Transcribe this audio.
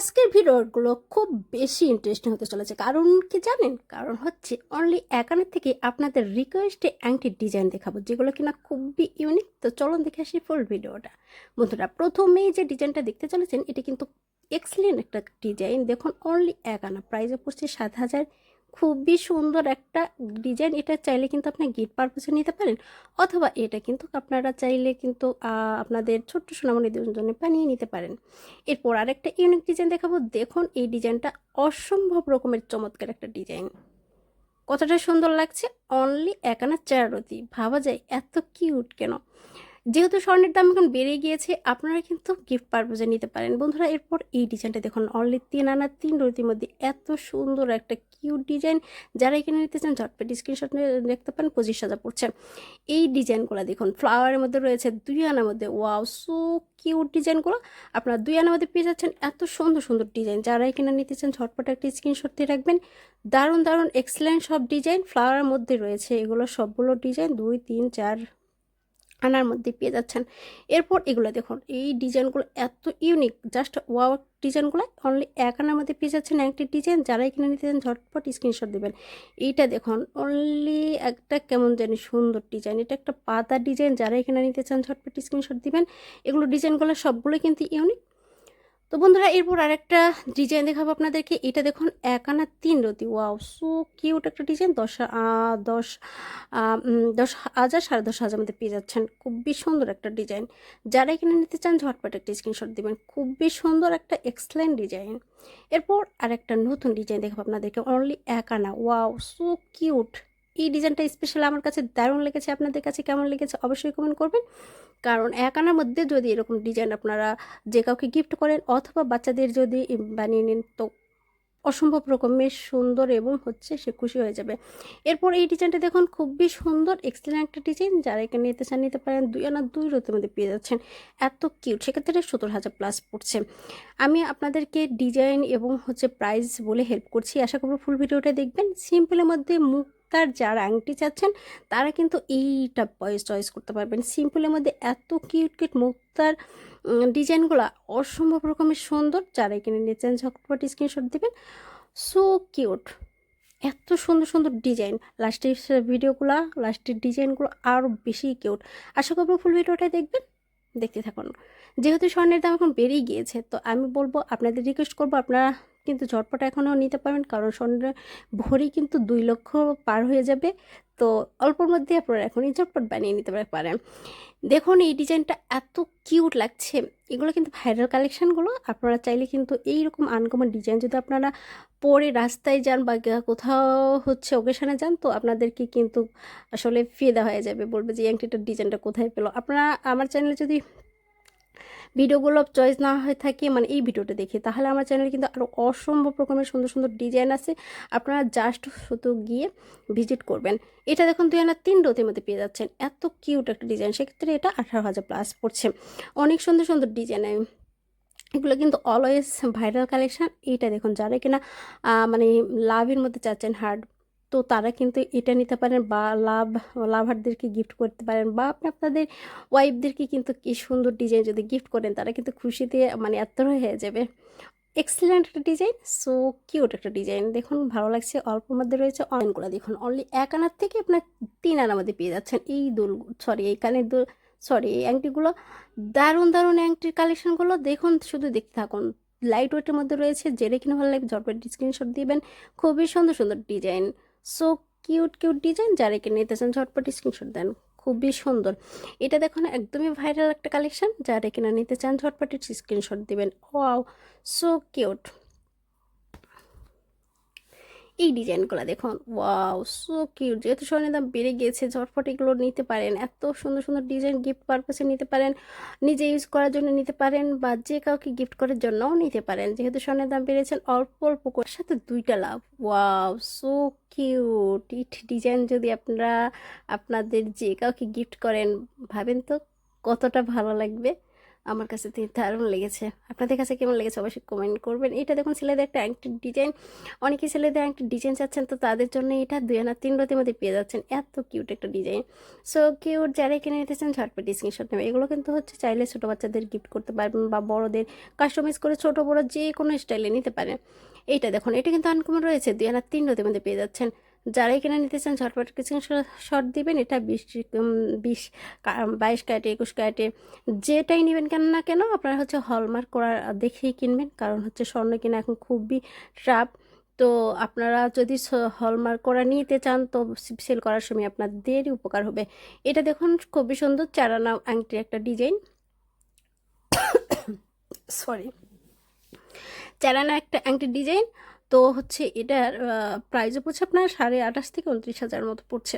আজকের ভিডিওগুলো খুব বেশি ইন্টারেস্টিং হতে চলেছে। কারণ কি জানেন? কারণ হচ্ছে অনলি একানের থেকে আপনাদের রিকোয়েস্টে অ্যাংটির ডিজাইন দেখাবো, যেগুলো কিনা খুবই ইউনিক তো চলুন দেখে আসি ফুল ভিডিওটা। বন্ধুরা, প্রথমেই যে ডিজাইনটা দেখতে চলেছেন, এটি কিন্তু এক্সেলেন্ট একটা ডিজাইন দেখুন অনলি এক আনা প্রাইসে পড়ছে সাত হাজার খুবই সুন্দর একটা ডিজাইন। এটা চাইলে কিন্তু আপনি গিফট পারপাসে নিতে পারেন অথবা এটা কিন্তু আপনারা চাইলে কিন্তু আপনাদের ছোট্ট সোনামণিদের জন্য বানিয়ে নিতে পারেন। এরপর আরেকটা ইউনিক ডিজাইন দেখাবো। দেখুন, এই ডিজাইনটা অসম্ভব রকমের চমৎকার একটা ডিজাইন কতটা সুন্দর লাগছে। অনলি একানা চারতি ভাবা যায় এত কিউট কেন? যেহেতু স্বর্ণের দাম এখন বেড়ে গিয়েছে, আপনারা কিন্তু গিফট পারপোজে নিতে পারেন। বন্ধুরা, এরপর এই ডিজাইনটা দেখুন অনলি তিন আনা তিন রতির মধ্যে এত সুন্দর একটা কিউট ডিজাইন যারা এখানে নিতে চান, ঝটপট স্ক্রিনশট দেখতে পান পঁচিশ হাজার পড়ছে। এই ডিজাইনগুলো দেখুন ফ্লাওয়ারের মধ্যে রয়েছে দুই আনার মধ্যে ওয়াও সো কিউট ডিজাইনগুলো আপনারা দুই আনার মধ্যে পেয়ে যাচ্ছেন এত সুন্দর সুন্দর ডিজাইন যারা এখানে নিতে চান, ঝটপট একটা স্ক্রিনশট দিয়ে রাখবেন। দারুণ দারুণ এক্সেলেন্ট সব ডিজাইন ফ্লাওয়ারের মধ্যে রয়েছে এগুলো, সবগুলো ডিজাইন দুই, তিন, চার আনার মধ্যে পেয়ে যাচ্ছেন। এরপর এগুলো দেখুন, এই ডিজাইনগুলো এত ইউনিক জাস্ট ওয়াও ডিজাইনগুলো অনলি এক আনার মধ্যে পেয়ে যাচ্ছেন একটি ডিজাইন, যারাই এখানে নিতে চান ঝটপট স্ক্রিনশট দেবেন। এইটা দেখুন অনলি একটা কেমন জানি সুন্দর ডিজাইন, এটা একটা পাতা ডিজাইন, যারাই এখানে নিতে চান ঝটপট স্ক্রিনশট দিবেন। এগুলো ডিজাইনগুলো সবগুলো কিন্তু ইউনিক তো বন্ধুরা, এরপর আরেকটা ডিজাইন দেখাবো আপনাদেরকে। এটা দেখুন, এক আনা তিন রতি। ওয়াও সো কিউট একটা ডিজাইন দশ দশ দশ হাজার, সাড়ে দশ হাজার মধ্যে পেয়ে যাচ্ছেন। খুবই সুন্দর একটা ডিজাইন যারা এখানে নিতে চান, ঝটপট একটা স্ক্রিনশট দিবেন। খুবই সুন্দর একটা এক্সেলেন্ট ডিজাইন এরপর আরেকটা নতুন ডিজাইন দেখাবো আপনাদেরকে। অনলি এক আনা। ওয়াও সো কিউট এই ডিজাইনটা স্পেশাল আমার কাছে, দারুণ লেগেছে। আপনাদের কাছে কেমন লেগেছে, অবশ্যই কমেন্ট করবেন। কারণ এক আনার মধ্যে যদি এরকম ডিজাইন আপনারা যে কাউকে গিফট করেন অথবা বাচ্চাদের যদি বানিয়ে নেন, তো অসম্ভব রকমের সুন্দর এবং হচ্ছে সে খুশি হয়ে যাবে। এরপর এই ডিজাইনটা দেখুন, খুবই সুন্দর এক্সেলেন্ট একটা ডিজাইন যারা এখানে নিতে চান, নিতে পারেন, দুই আনা দুই রোতের মধ্যে পেয়ে যাচ্ছেন। এত কিউট সেক্ষেত্রে সত্তর হাজার প্লাস পড়ছে। আমি আপনাদেরকে ডিজাইন এবং হচ্ছে প্রাইস বলে হেল্প করছি। আশা করব ফুল ভিডিওটা দেখবেন। সিম্পলের মধ্যে মুক্তার যারা আংটি চাচ্ছেন, তারা কিন্তু এইটা পয়েস চয়েস করতে পারবেন। সিম্পলের মধ্যে এত কিউট কিউট মুক্তার ডিজাইনগুলো অসম্ভব রকমের সুন্দর। যারা এখানে নিচ্ছেন, ঝটপট স্ক্রিনশট দেবেন। সো কিউট এত সুন্দর সুন্দর ডিজাইন লাস্টের ভিডিওগুলো লাস্টের ডিজাইনগুলো আরও বেশি কিউট আশা করব ফুল ভিডিওটা দেখবেন, দেখতে থাকুন। যেহেতু স্বর্ণের দাম এখন বেড়েই গিয়েছে, তো আমি বলব আপনাদের রিকোয়েস্ট করব আপনারা কিন্তু ঝটপট এখনও নিতে পারবেন, কারণ স্বর্ণের ভরি কিন্তু দুই লক্ষ পার হয়ে যাবে। তো অল্পর মধ্যে আপনারা এখনই ঝটপট বানিয়ে নিতে পারেন। দেখুন, এই ডিজাইনটা এত কিউট লাগছে। এগুলো কিন্তু ভাইরাল কালেকশানগুলো। আপনারা চাইলে কিন্তু এইরকম আনকমন ডিজাইন যদি আপনারা পরে রাস্তায় যান বা কোথাও হচ্ছে ওকেশনে যান, তো আপনাদেরকে কিন্তু আসলে ফিদা হয়ে যাবে। বলবে যে এই ডিজাইনটা কোথায় পেল। আপনারা আমার চ্যানেলে যদি ভিডিওগুলো চয়েস না হয়ে থাকে মানে এই ভিডিওটা দেখে। তাহলে আমার চ্যানেলে কিন্তু আরও অসম্ভব রকমের সুন্দর সুন্দর ডিজাইন আছে। আপনারা জাস্ট শুধু গিয়ে ভিজিট করবেন। এটা দেখুন, দুই হাজার তিন রোতের মধ্যে পেয়ে যাচ্ছেন। এত কিউট একটা ডিজাইন সেক্ষেত্রে এটা আঠারো হাজার প্লাস পড়ছে। অনেক সুন্দর সুন্দর ডিজাইন এগুলো কিন্তু অলওয়েজ ভাইরাল কালেকশান এইটা দেখুন, যারা কিনা মানে লাভের মধ্যে চাচ্ছেন হার্ড তো তারা কিন্তু এটা নিতে পারেন বা লাভ, লাভারদেরকে গিফট করতে পারেন বা আপনি আপনাদের ওয়াইফদেরকে কিন্তু কি সুন্দর ডিজাইন যদি গিফট করেন, তারা কিন্তু খুশিতে মানে এত হয়ে যাবে। এক্সেলেন্ট একটা ডিজাইন সো কিউট একটা ডিজাইন দেখুন, ভালো লাগছে। অল্পর মধ্যে রয়েছে অনলাইনগুলো দেখুন। অনলি এক আনার থেকে আপনার তিন আনার মধ্যে পেয়ে যাচ্ছেন। এই দুল সরি এই কানের দুল সরি এই আংটিগুলো। দারুণ দারুণ আংটির কালেকশনগুলো দেখুন, শুধু দেখতে থাকুন। লাইট ওয়েটের মধ্যে রয়েছে, যেটা কিনে ভালো লাগবে, ঝটপট স্ক্রিনশট দিবেন। খুবই সুন্দর সুন্দর design so cute cute design যারা এখানে নিতে চান, ঝটপট স্ক্রিনশট দেন। খুবই সুন্দর। এটা দেখুন একদমই ভাইরাল একটা কালেকশন যারা কিনা নিতে চান, ঝটপট স্ক্রিনশট দিবেন। ওয়াও সো কিউট এই ডিজাইনগুলো দেখুন। Wow, so cute. যেহেতু স্বর্ণের দাম বেড়ে গিয়েছে, ঝটফট এগুলো নিতে পারেন। এত সুন্দর সুন্দর ডিজাইন গিফট পারপাসে নিতে পারেন। নিজে ইউজ করার জন্য নিতে পারেন বা যে কাউকে গিফট করার জন্যও নিতে পারেন। যেহেতু স্বর্ণের দাম বেড়েছেন অল্প অল্প করে। সাথে দুইটা লাভ। Wow, so cute. It design যদি আপনারা, আপনাদের যে কাউকে গিফট করেন, ভাবেন তো কতটা ভালো লাগবে। আমার কাছে দারুণ লেগেছে। আপনাদের কাছে কেমন লেগেছে অবশ্যই কমেন্ট করবেন। এটা দেখুন, ছেলেদের একটা অ্যাংটির ডিজাইন অনেকে ছেলেদের অ্যাংটির ডিজাইন চাচ্ছেন, তো তাদের জন্য এটা দুই আনা তিন রতির মধ্যে পেয়ে যাচ্ছেন। এত কিউট একটা ডিজাইন সো কিউট যারা কিনে নিতেছেন ঝটপট স্ক্রিনশট নেবে এগুলো কিন্তু হচ্ছে চাইলে ছোটো বাচ্চাদের গিফট করতে পারবেন বা বড়দের কাস্টমাইজ করে ছোট, বড় যে কোনো স্টাইলে নিতে পারেন। এইটা দেখুন, এটা কিন্তু আনকমন রয়েছে। দুই আনা তিন রতির মধ্যে পেয়ে যাচ্ছেন। যারাই কিনে নিতে চান, ঝটপট কিছু শর্ট দিবেন। এটা বিশ বিশ বাইশ ক্যারেটে, একুশ ক্যারেটে যেটাই নেবেন কেন না কেন, আপনারা হচ্ছে হলমার্ক করা দেখেই কিনবেন। কারণ হচ্ছে স্বর্ণ কিনা এখন খুবই ট্রাপ তো আপনারা যদি হলমার্ক করা নিতে চান, তো সেল করার সময় আপনাদেরই উপকার হবে। এটা দেখুন, খুবই সুন্দর চারানা আংটির একটা ডিজাইন। সরি চারানা একটা আংটির ডিজাইন। তো হচ্ছে এটার প্রাইসও পড়ছে আপনার সাড়ে আঠাশ থেকে উনত্রিশ হাজার মতো পড়ছে।